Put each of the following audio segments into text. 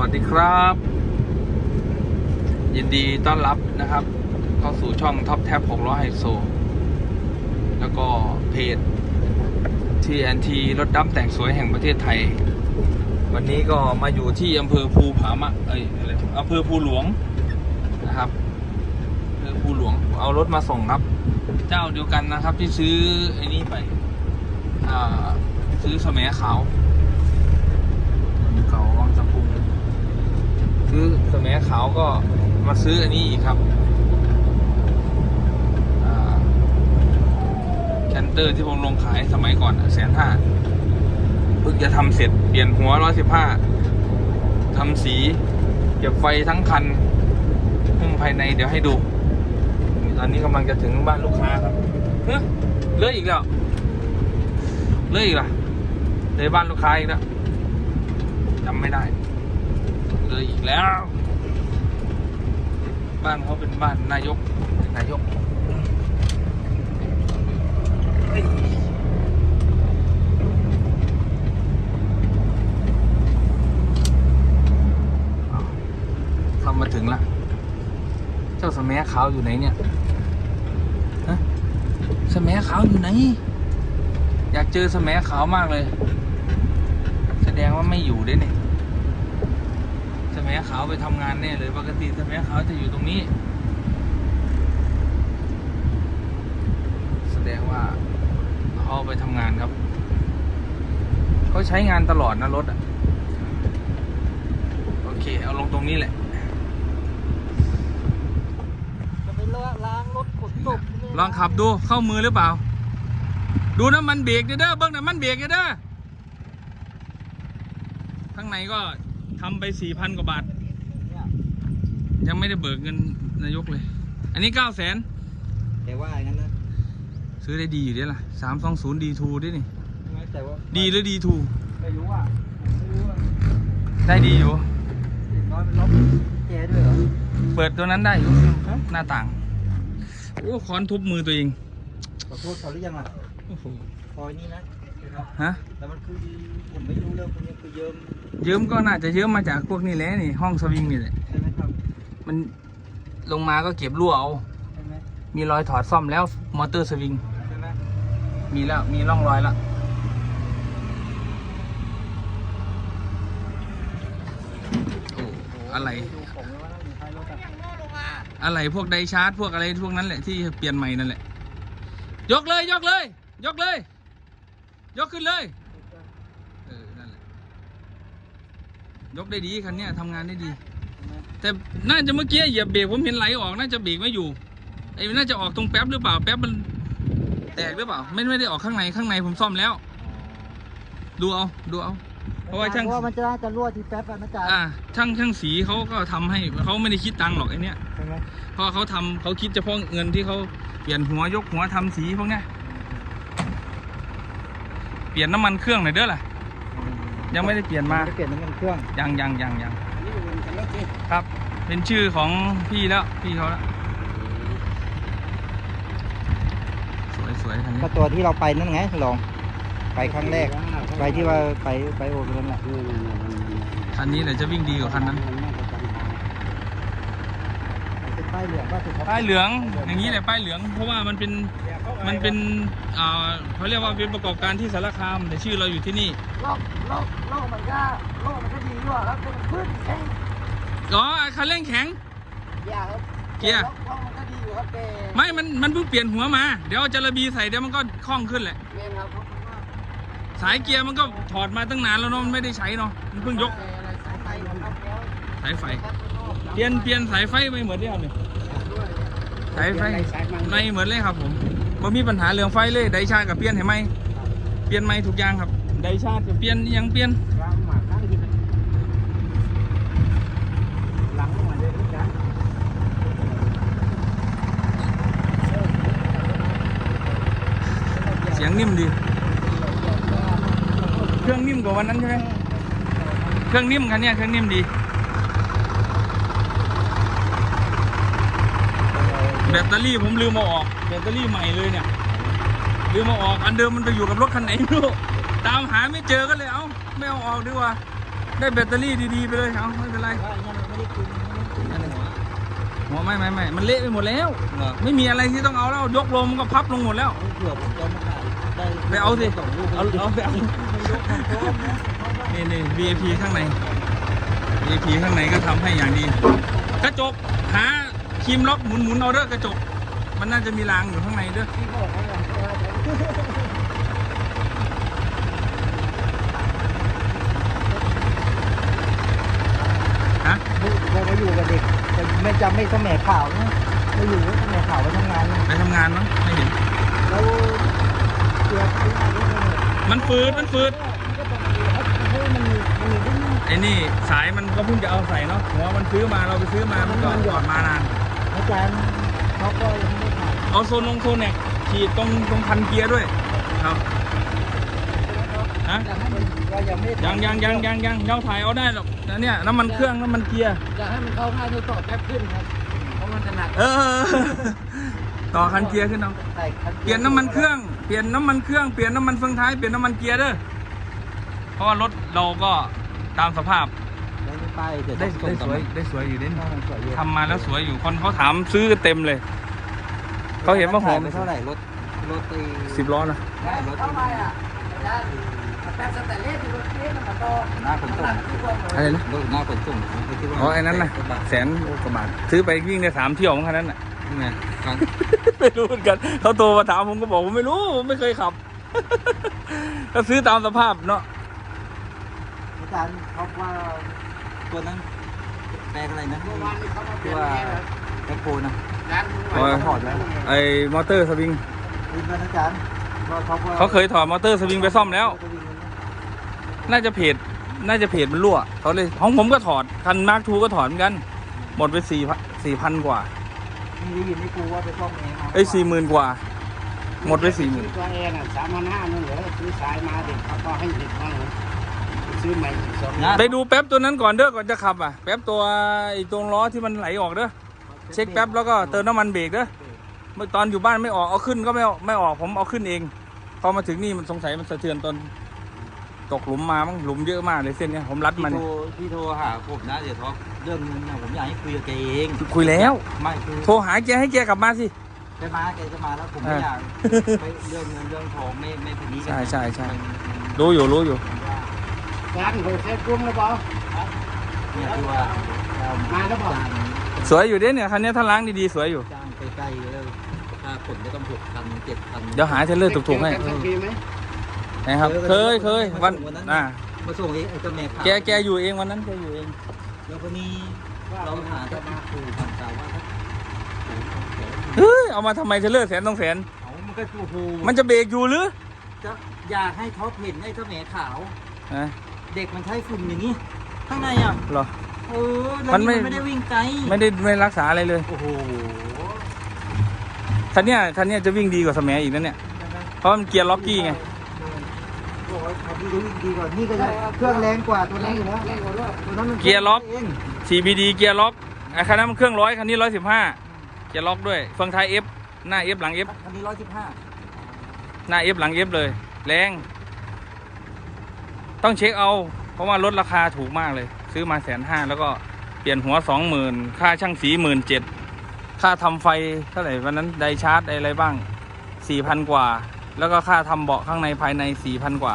วัสดีครับ ยินดีต้อนรับนะครับ เข้าสู่ช่องท็อปแท็บ6ล้อไฮโซ แล้วก็เพจ TNT รถดำแต่งสวยแห่งประเทศไทย วันนี้ก็มาอยู่ที่อำเภอภูผามะเอ้ยอะไรอำเภอภูหลวงนะครับอำเภอภูหลวงเอารถมาส่งครับ เจ้าเดียวกันนะครับที่ซื้อไอ้นี่ไปอ่าซื้อสมัยขาวเก่าวังสะพุง ซื้อสมัยขาวก็มาซื้ออันนี้อีกครับแคนเตอร์ที่ผมลงขายสมัยก่อนแสนห้าเพิ่งจะทำเสร็จเปลี่ยนหัวร้อยสิบห้าทำสีเก็บไฟทั้งคันห้องภายในเดี๋ยวให้ดู ตอนนี้กำลังจะถึงบ้านลูกค้าครับเฮ้ยเลื่อยอีกแล้วเลื่อยอีกล่ะเลยบ้านลูกค้าอีกแล้วจำไม่ได้ เลยอีกแล้ว บ้านเขาเป็นบ้านนายกนายกเฮ้ยอ้ามาถึงละ เจ้าสมัยขาวอยู่ไหนเนี่ยฮะสมัยขาวอยู่ไหน อยากเจอสมัยขาวมากเลย แสดงว่าไม่อยู่ด้วยเนี่ย มัยขาวไปทำงานแน่เลยปกติสมัยขาวจะอยู่ตรงนี้ แสดงว่าเขาไปทำงานครับเขาใช้งานตลอดนะรถอะโอเค เอาลงตรงนี้แหละจะไปล้างรถขนศพลองขับดูเข้ามือหรือเปล่า ดูน้ำมันเบรกเด้อเด้อเบิ้งน้ำมันเบรกเด้อเด้อข้างในก็ ทำไปสี่พันกว่าบาท ยังไม่ได้เบิกเงินนายกเลย อันนี้เก้าแสนแต่ว่าอย่างนั้นนะซื้อได้ดีอยู่เด้ล่ะสามสองศูนย์ดีทูด้วยนี่แต่ว่าดีหรือดีทูไม่รู้อะไม่รู้อะได้ดีอยู่น้อยเป็นล็อกแกด้วยเหรอเปิดตัวนั้นได้อยู่หน้าต่างโอ้ค้อนทุบมือตัวเองขอโทษเขาหรือยังอะโอ้โหพอยนี่นะ ฮะแต่มันคือผมไม่รู้เรื่องพวกนี้คือเยิ้มเยิ้มก็น่าจะเยิ้มมาจากพวกนี้แหละนี่ห้องสวิงนี่แหละใช่ไหมครับมันลงมาก็เก็บรั่วเอาใช่ไหมมีรอยถอดซ่อมแล้วมอเตอร์สวิงใช่ไหมมีแล้วมีร่องรอยแล้วโอ้อะไรดูของเลยว่าอยู่ท้ายรถอะอะไรพวกไดชาร์จพวกอะไรพวกนั้นแหละที่เปลี่ยนใหม่นั่นแหละ ยกเลยยกเลย ยกเลย ยกขึ้นเลย เออ นั่นแหละ ยกได้ดีคันเนี้ยทำงานได้ดี แต่น่าจะเมื่อกี้เหยียบเบรกผมเห็นไหลออก น่าจะเบรกไม่อยู่ ไอ้น่าจะออกตรงแป๊บหรือเปล่า แป๊บมันแตกหรือเปล่า ไม่ไม่ได้ออกข้างใน ข้างในผมซ่อมแล้ว ดูเอา ดูเอา เพราะว่าช่าง เพราะว่ามันจะน่าจะรั่วที่แป๊บอะนะจ๊ะอ่า ช่างช่างสีเขาก็ทำให้เขาไม่ได้คิดตังค์หรอกไอ้เนี้ย ใช่ไหมเพราะเขาทำเขาคิดเฉพาะเงินที่เขาเปลี่ยนหัวยกหัวทำสีพวกเนี้ย เปลี่ยนน้ำมันเครื่องหน่อยเด้อล่ะ ยังไม่ได้เปลี่ยนมาไได้เปลี่ยนน้ำมันเครื่องยังยังยังยังนี่มันกันแล้วสิครับ เป็นชื่อของพี่แล้วพี่เขาแล้วสวยสวยคันนี้ก็ตัวที่เราไปนั่นไงลองไปครั้งแรกไปที่ว่าไปไปโอเปนั่นแหละคันนี้แหละจะวิ่งดีกว่าคันนั้นเป็นป้ายเหลืองก็ถูกป้ายเหลืองอย่างนี้แหละป้ายเหลือง เพราะว่ามันเป็นมันเป็นอ่าเขาเรียกว่าเป็นประกอบการที่สารคามแต่ชื่อเราอยู่ที่นี่โลกโลกโลกมันก็โลกมันก็ดีด้วยแล้วเป็นพืชแข็งอ๋อคันเร่งแข็งยาครับเกียร์โลกมันก็ดีอยู่ครับแต่ไม่มันมันเพิ่งเปลี่ยนหัวมา เดี๋ยวเอาจระบีใส่เดี๋ยวมันก็คล่องขึ้นแหละเมนครับเพราะว่าสายเกียร์มันก็ถอดมาตั้งนานแล้วเนาะมันไม่ได้ใช้เนาะมันเพิ่งยกแต่อะไรสายไฟของ เราแล้วสายไฟครับเปลี่ยนเปลี่ยนสายไฟไปเหมือนที่ครับเนี่ยสายไฟในเหมือนเลยครับผมบ่มีปัญหาเรื่องไฟเลยไดชาร์กับเปลี่ยนให้ไหมเปลี่ยนไหมทุกอย่างครับ ไดชาร์จกับเปลี่ยนยังเปลี่ยนล้างหมาข้างกินหลังมาเลยนเสียงนิ่มดี เครื่องนิ่มกว่าวันนั้นใช่ไหมเครื่องนิ่มคันเนี้ยเครื่องนิ่มดี แบตเตอรี่ผมลืมเอาออกแบตเตอรี่ใหม่เลยเนี่ยลืมเอาออกอันเดิมมันไปอยู่กับรถคันไหนไม่รู้ตามหาไม่เจอก็เลยเอ้าไม่เอาออกดีกว่าได้แบตเตอรี่ดีๆไปเลยเอาไม่เป็นไรว่ายังไม่ได้กินไม่ได้หัวไม่ไม่ไม่มันเละไปหมดแล้วไม่มีอะไรที่ต้องเอาแล้วยกลมก็พับลงหมดแล้วเผื่อผมจะมาขายไปเอาสิสองลูกเอาเอาไปเอานี่นี่ VIP ข้างใน VIP ข้างในก็ทำให้อย่างดีกระจกหา ครีมล็อกหมุนหมุนเอาเด้อกระจก มันน่าจะมีรางอยู่ข้างในเด้อที่บอกให้เราฮะเราไปอยู่กับเด็กแต่ไม่จำไม่สมัยข่าวนะไม่อยู่ก็สมัยข่าวไปทำงานนะไปทำงานมั้งไม่เห็น แล้วเกียร์ที่ไหนก็ไม่รู้มันฟืดมันฟืดมันก็ต้องให้มันมีมันมีดิ้นไอ้นี่สายมันก็เพิ่งจะเอาใส่เนาะหัวมันซื้อมาเราไปซื้อมามันก็หยอดมานาน อาจารย์เขาก็ยังไม่ได้ถ่ายเอาโซนลงโซนเนี่ยฉีดตรงตรงพันเกียร์ด้วย ครับฮะอยากให้มันก็ยังไม่ได้ยังยังยังยังยังยังถ่ายเอาได้หรอกแต่เนี่ยน้ำมันเครื่องน้ำมันเกียร์ อยากให้มันเข้าท่าทดสอบแป๊บขึ้นครับ เพราะมันจะหนักเออ ต่อคันเกียร์ขึ้นเอาใส่คัเปลี่ยนน้ำมันเครื่อง เปลี่ยนน้ำมันเครื่อง เปลี่ยนน้ำมันเฟืองท้าย เปลี่ยนน้ำมันเกียร์เด้อ เพราะว่ารถเราก็ตามสภาพได้ไม่ ป้ายเดี๋ยวได้ต้องได้ส่งสวยกลับได้สวยอยู่เด้นมาสวยเยอะทำมาแล้วสวยอยู่คนเขาถามซื้อกันเต็มเลย เขาเห็นว่าหอมไปเท่าไหร่รถรถตีสิบล้อนะได้รถตีหน้าขนส่งอะไรนะรถหน้าขนส่งคิดว่าอ๋อไอ้นั้นนะแสนกว่าบาทซื้อไปวิ่งได้สามเที่ยวของคันนั้นน่ะนี่ไงครั้งไม่รู้เหมือนกันเขาโทรมาถามผมก็บอกผมไม่รู้ผมไม่เคยขับ ก็ซื้อตามสภาพเนาะอาจารย์เขาว่า ตัวนั้นแปลงอะไรนะที่ว่าแอคโคนะโอ้ย ถอดแล้วไอ้มอเตอร์สวิงวินกันอาจารย์ว่าเขาว่าเขาเคยถอดมอเตอร์สวิงไปซ่อมแล้วน่าจะเพจน่าจะเพจมันรั่วเขาเลยของผมก็ถอดคันมาร์คทูก็ถอดเหมือนกัน หมดไปสี่สี่พันกว่ามีได้ยินไม่กูว่าไปซ่อมเองมาเอ้ยสี่หมื่นกว่า หมดไปสี่หมื่นตัวเองอะสามพันห้านั่นเหรอซื้อสายมาเด็กเขาก็ให้เด็กมาเหรอ ซื้อใหม่อีกสองนะไปดูแป๊บตัวนั้นก่อนเด้อก่อนจะขับอะแป๊บตัวไอ้ตรงล้อที่มันไหลออกเด้อเช็คแป๊บแล้วก็เติมน้ำมันเบรกเด้อเมื่อตอนอยู่บ้านไม่ออกเอาขึ้นก็ไม่เอาไม่ออกผมเอาขึ้นเองพอมาถึงนี่มันสงสัยมันสะเทือนตอนตกหลุมมามั้งหลุมเยอะมากเลยเส้นเนี้ยผมรัดพี่มันโทรพี่โทรหาผมนะเดี๋ยวท็อปเรื่องเงินนะผมอยากให้คุยกับแกเองคุยแล้ว ไม่คือโทรหาแกให้แกกลับมาสิ แกมาแกจะมาแล้วผมไม่เอออยากไปเรื่องเงินเรื่องทองไม่ไม่ทีนี้กันใช่ใช่ใช่ มันมันรู้อยู่รู้อยู่ ร้านเปิดเฟซบุ๊กแล้วเปล่าเนี่ยที่ว่าเอมาแล้วเปล่าสวยอยู่เด้เนี่ยคันนี้ถ้าล้างดีๆสวยอยู่จ้างใกล้ๆแล้วค่าขนก็ต้องหกพันเจ็ดพันเดี๋ยวหาเทรลเลอร์ถูกๆให้เจอกันสักทีไหมนะครับ เคยเคยวันอ่ามาส่งเองไอ้เจ้าแม่ขาวแกแกอยู่เองวันนั้นแกอยู่เองแล้วคนนี้เราหาจะมาคุยกันแต่ว่าเฮ้ยเอามาทำไมเทรลเลอร์แสนต้องแสนมันก็โอ้โหมันจะเบรกอยู่หรือจะอยากให้ท็อปเห็นไอ้เจ้าแม่ขาวอะ เด็กมันใช้ฝุ่นอย่างนี้ ข้างในอะเหรอ เออแล้วมันไม่ไม่ได้วิ่งไกลไม่ได้ไม่รักษาอะไรเลยโอ้โหคันเนี้ยคันเนี้ยจะวิ่งดีกว่าสมัยอีกนั่นเนี่ยเพราะมันเกียร์ล็อกกี้ไงบอกว่าขับดีก็วิ่งดีกว่านี่ก็จะเครื่องแรงกว่าตัวนั้นอยู่แล้วตัวนั้นมันเกียร์ล็อก เอง CBD เกียร์ล็อกไอ้คันนั้นมันเครื่องร้อยคันนี้ร้อยสิบห้าเกียร์ล็อกด้วยเฟืองท้าย F หน้า F หลัง F คันนี้ร้อยสิบห้าหน้า F หลัง F เลย แรง ต้องเช็คเอา เพราะว่าลดราคาถูกมากเลย ซื้อมาแสนห้าแล้วก็เปลี่ยนหัวสองหมื่นค่าช่างสีหมื่นเจ็ดค่าทำไฟเท่าไหร่วันนั้นไดชาร์จไดอะไรบ้างสี่พันกว่า แล้วก็ค่าทำเบาะข้างในภายในสี่พันกว่า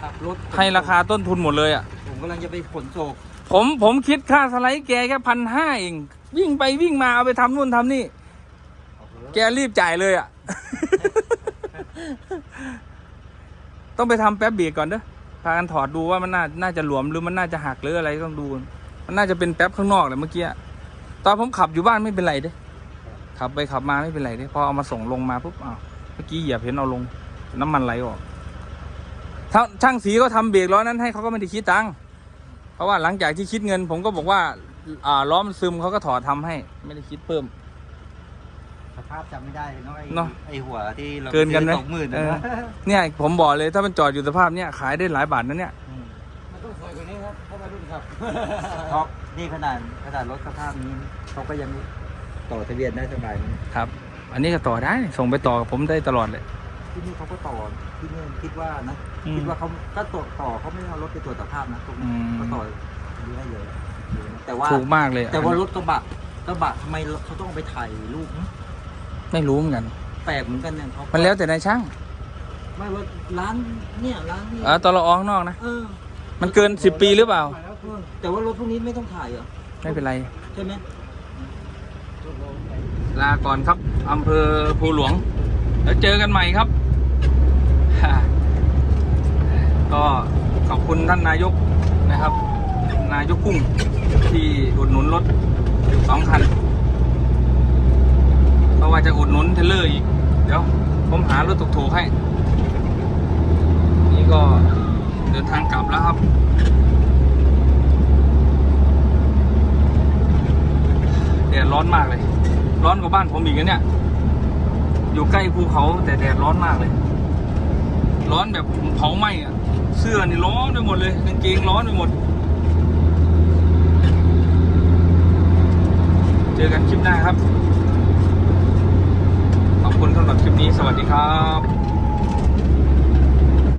ขับรถให้ราคาต้นทุนหมดเลยอะ ผมกำลังจะไปขนโศกผมผมคิดค่าสไลด์แกแค่พันห้าเอง วิ่งไปวิ่งมาเอาไปทำนู่นทำนี่ แกรีบจ่ายเลยอะ ต้องไปทำแป๊บเบรกก่อนเด้อพากันถอดดูว่ามันน่าน่าจะหลวมหรือมันน่าจะหักหรืออะไรต้องดู มันน่าจะเป็นแป๊บข้างนอกแหละเมื่อกี้ตอนผมขับอยู่บ้านไม่เป็นไรเด้ขับไปขับมาไม่เป็นไรเด้พอเอามาส่งลงมาปุ๊บอ้าวเมื่อกี้เหยียบเห็นเอาลง น้ำมันไหลออกช่างสีก็ทำเบรกล้อนั้นให้เขาก็ไม่ได้คิดตังค์เพราะว่าหลังจากที่คิดเงิน ผมก็บอกว่าอ่าล้อมันซึมเขาก็ถอดทำให้ ไม่ได้คิดเพิ่ม สภาพจำไม่ได้เลยเนาะไอ้เนอะไอ้หัวที่เราเกินกันไหม สองหมื่นเออนะเนี่ยผมบอกเลยถ้ามันจอดอยู่สภาพเนี้ยขายได้หลายบาทนะเนี่ย มันต้องสวยกว่านี้ครับเพราะว่ารุ่นขับ ท็อปนี่ขนาดขนาดรถสภาพนี้เขาก็ยังต่อทะเบียนได้สบายนะครับ อันนี้ก็ต่อได้ ส่งไปต่อกับผมได้ตลอดเลย ที่นี่เขาก็ต่อที่นี่คิดว่านะอืมคิดว่าเขาก็ต่อต่อเขาไม่เอารถไปตรวจสภาพนะตรงนี้อืมก็ต่อดูได้เลยแต่ว่า ถูกมากเลยแต่ว่ารถกระบะกระบะทำไมเขาต้องไปถ่ายรูปนะ ไม่รู้เหมือนกัน แปลกเหมือนกันเนี่ยเขามันแล้วแต่นายช่างไม่ว่าร้านเนี่ยร้านนี่เออตอละอข้างนอกนะ เออมันเกินสิบปีหรือเปล่า เออแต่ว่ารถพวกนี้ไม่ต้องถ่ายเหรอไม่เป็นไร ใช่ไหมลาก่อนครับ อำเภอภูหลวง แล้วเจอกันใหม่ครับ ก็ขอบคุณท่านนายกนะครับ นายกกุ้งที่อุดหนุนรถสองคันเพ ราะว่าจะอุดหนุนเทรลเลอร์อีก เดี๋ยวผมหารถถูกๆให้ นี่ก็เดินทางกลับแล้วครับแดดร้อนมากเลย ร้อนกว่าบ้านผมอีกนะเนี่ย อยู่ใกล้ภูเขาแต่แดดร้อนมากเลย ร้อนแบบเผาไหม้อะเสื้อนี่ร้อนไปหมดเลยกางเกงร้อนไปหมด เจอกันคลิปหน้าครับ ขอบคุณสำหรับคลิปนี้ สวัสดีครับ